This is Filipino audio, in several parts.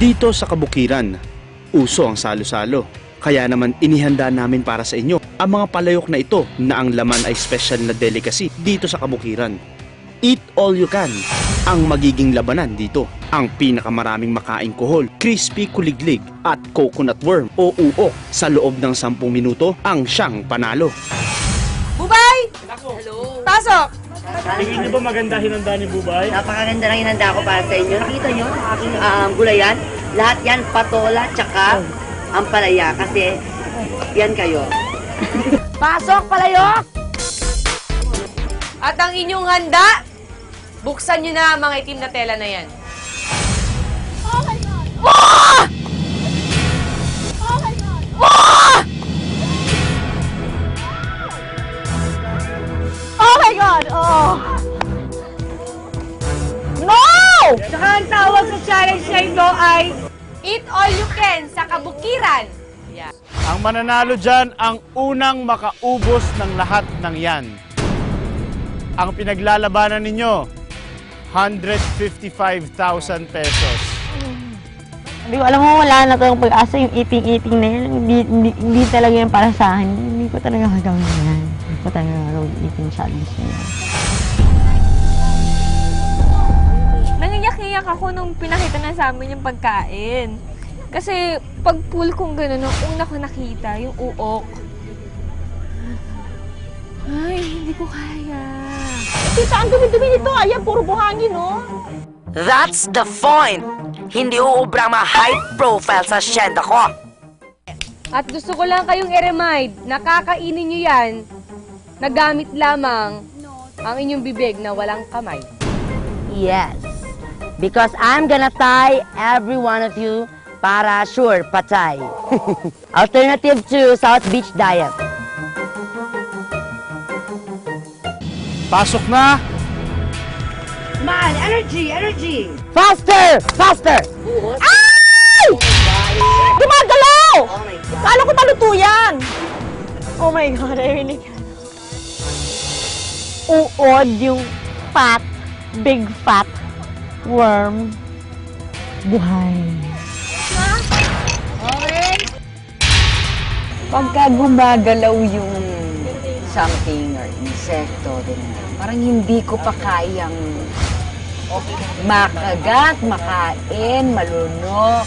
Dito sa Kabukiran, uso ang salo-salo. Kaya naman inihanda namin para sa inyo ang mga palayok na ito na ang laman ay special na delicacy dito sa Kabukiran. Eat all you can ang magiging labanan dito. Ang pinakamaraming makaing kohol, crispy kuliglig at coconut worm o uok sa loob ng 10 minuto ang siyang panalo. Bubay! Hello. Pasok! Tingin niyo ba maganda hinanda ni Bubay? Napakaganda ng hinanda ko para sa inyo. Nakita nyo ang aking um, gulayan? Lahat yan patola tsaka ang palaya kasi yan kayo. Pasok, palayok! At ang inyong handa, buksan nyo na ang mga itim na tela na yan. Oh God! Oh! No! Saka ang tawag sa challenge na ito ay Eat all you can sa kabukiran. Yeah. Ang mananalo dyan ang unang makaubos ng lahat ng yan. Ang pinaglalabanan ninyo, 155,000 pesos. Hindi ko alam mo, wala na tayong pag-asa yung eating-eating na yan. Hindi, hindi, hindi talaga yan para sa akin. Hindi ko talaga gagawin yan. Ko talaga gagawin eating challenge na yan. Nangiyak-iyak ako nung pinakita na sa amin yung pagkain. Kasi pag pool kong gano'n, nung una ko nakita, yung uok. Ay, hindi ko kaya. Tita, ang dumi-dumi nito. Ayan, puro buhangin, no? That's the point! Hindi uubra mga high profile sa syenda ko. At gusto ko lang kayong i-remind, nakakainin nyo yan, nagamit lamang ang inyong bibig na walang kamay. Yes. Because I'm gonna tie every one of you para sure patay. Alternative to South Beach Diet. Pasok na! Man, energy, energy! Faster! Faster! Ay! Gumagalaw! Oh my God. Kala ko maluto yan! Oh my God, I really can't. Uod yung fat, big fat worm. Buhay. Pagka gumagalaw yung something or insekto, ganyan, parang hindi ko pa kayang makagat, makain, malunok.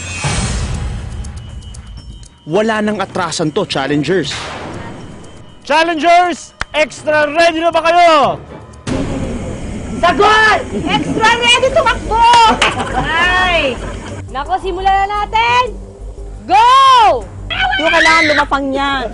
Wala nang atrasan to, challengers. Challengers! Extra ready na ba kayo? Sagot! Extra ready tumakbo! Ay! Nako, simulan na natin! Go! Yung kailangan lumapang yan.